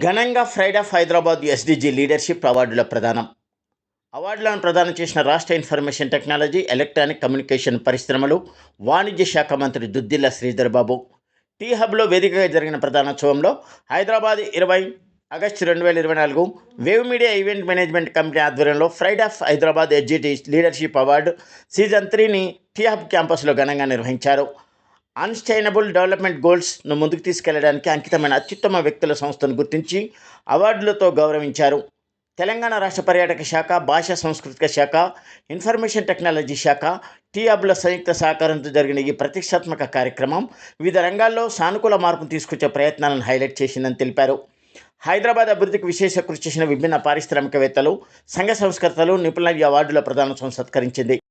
ఘనంగా pride of Hyderabad SDG leadership అవార్డుల ప్రదానం. అవార్డులను ప్రదానం చేసిన రాష్ట్ర ఇన్ఫర్మేషన్ టెక్నాలజీ ఎలక్ట్రానిక్ కమ్యూనికేషన్ పరిశ్రమలు వాణిజ్య శాఖ మంత్రి దుద్దిల్ల శ్రీధర్ బాబు. టీ హబ్లో వేదికగా జరిగిన ప్రధానోత్సవంలో హైదరాబాద్ ఇరవై ఆగస్టు రెండు వేల ఇరవై నాలుగు wave media event management company ఆధ్వర్యంలో pride of Hyderabad SGT leadership award season త్రీని టీ హబ్ క్యాంపస్లో ఘనంగా నిర్వహించారు. అన్స్టైనబుల్ డెవలప్మెంట్ గోల్స్ను ముందుకు తీసుకెళ్ళడానికి అంకితమైన అత్యుత్తమ వ్యక్తుల సంస్థను గుర్తించి అవార్డులతో గౌరవించారు. తెలంగాణ రాష్ట్ర పర్యాటక శాఖ భాషా సాంస్కృతిక శాఖ ఇన్ఫర్మేషన్ టెక్నాలజీ శాఖ టీఆబ్ల సంయుక్త సహకారంతో జరిగిన ఈ ప్రతిష్టాత్మక కార్యక్రమం వివిధ రంగాల్లో సానుకూల మార్పును తీసుకొచ్చే ప్రయత్నాలను హైలైట్ చేసిందని తెలిపారు. హైదరాబాద్ అభివృద్ధికి విశేష కృషి చేసిన విభిన్న పారిశ్రామికవేత్తలు సంఘ సంస్కర్తలు నిపుణుల అవార్డుల ప్రదానోత్సవం సత్కరించింది.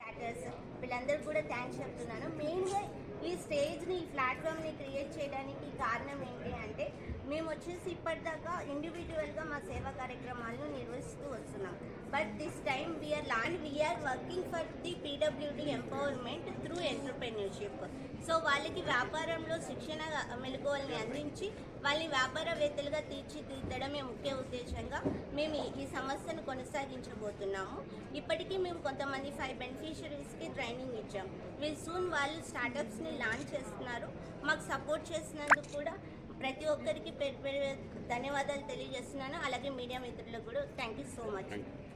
వచ్చేసి ఈ ప్లాట్ఫామ్ని క్రియేట్ చేయడానికి కారణం ఏంటి అంటే మేము వచ్చేసి ఇప్పటిదాకా ఇండివిజువల్గా మా సేవా కార్యక్రమాలను నిర్వహిస్తూ వస్తున్నాం. But this time we are land we are working for the PWD empowerment through entrepreneurship so వాళ్ళకి వ్యాపారంలో శిక్షణ మెలకువల్ని అందించి వాళ్ళని వ్యాపారవేత్తలుగా తీర్చిదిద్దడమే ముఖ్య ఉద్దేశంగా మేము ఈ- సమస్యను కొనసాగించబోతున్నాము. ఇప్పటికీ మేము కొంతమంది ఫైవ్ బెనిఫిషరీస్కి ట్రైనింగ్ ఇచ్చాం. వీళ్ళు సూన్ వాళ్ళు స్టార్టప్స్ని లాంచ్ చేస్తున్నారు. మాకు సపోర్ట్ చేసినందుకు కూడా ప్రతి ఒక్కరికి ధన్యవాదాలు తెలియజేస్తున్నాను. అలాగే మీడియా మిత్రులకు కూడా థ్యాంక్ యూ సో మచ్